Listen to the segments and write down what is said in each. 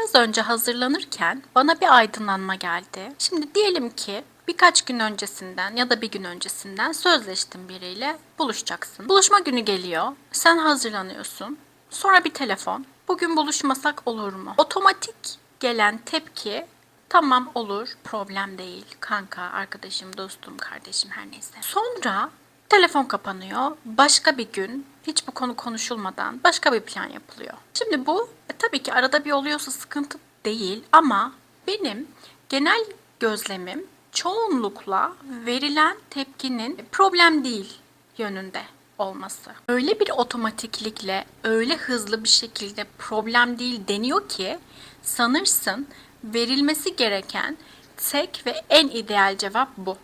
Biraz önce hazırlanırken bana bir aydınlanma geldi. Şimdi diyelim ki birkaç gün öncesinden ya da bir gün öncesinden sözleştin biriyle buluşacaksın. Buluşma günü geliyor. Sen hazırlanıyorsun. Sonra bir telefon. Bugün buluşmasak olur mu? Otomatik gelen tepki tamam olur problem değil kanka arkadaşım dostum kardeşim her neyse. Sonra telefon kapanıyor. Başka bir gün hiç bu konu konuşulmadan başka bir plan yapılıyor. Şimdi bu tabii ki arada bir oluyorsa sıkıntı değil ama benim genel gözlemim çoğunlukla verilen tepkinin problem değil yönünde olması. Öyle bir otomatiklikle, öyle hızlı bir şekilde problem değil deniyor ki sanırsın verilmesi gereken tek ve en ideal cevap bu.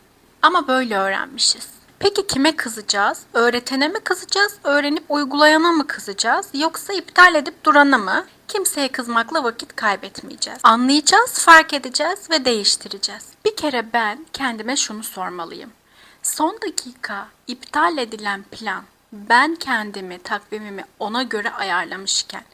Ama böyle öğrenmişiz. Peki kime kızacağız? Öğretene mi kızacağız? Öğrenip uygulayana mı kızacağız? Yoksa iptal edip durana mı? Kimseye kızmakla vakit kaybetmeyeceğiz. Anlayacağız, fark edeceğiz ve değiştireceğiz. Bir kere ben kendime şunu sormalıyım. Son dakika iptal edilen plan ben kendimi, takvimimi ona göre ayarlamışken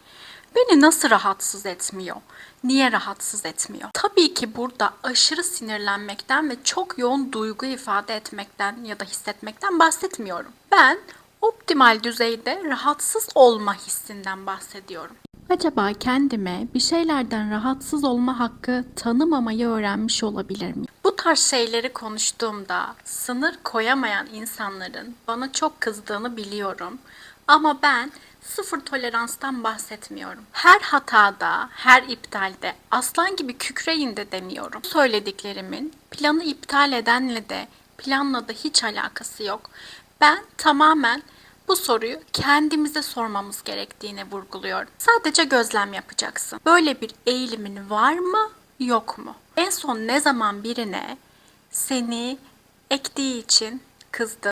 beni nasıl rahatsız etmiyor? Niye rahatsız etmiyor? Tabii ki burada aşırı sinirlenmekten ve çok yoğun duygu ifade etmekten ya da hissetmekten bahsetmiyorum. Ben optimal düzeyde rahatsız olma hissinden bahsediyorum. Acaba kendime bir şeylerden rahatsız olma hakkı tanımamayı öğrenmiş olabilir miyim? Bu tarz şeyleri konuştuğumda sınır koyamayan insanların bana çok kızdığını biliyorum. Ama ben sıfır toleranstan bahsetmiyorum. Her hatada, her iptalde aslan gibi kükreyin de demiyorum. Söylediklerimin planı iptal edenle de planla da hiç alakası yok. Ben tamamen bu soruyu kendimize sormamız gerektiğini vurguluyorum. Sadece gözlem yapacaksın. Böyle bir eğilimin var mı, yok mu? En son ne zaman birine seni ektiği için kızdın?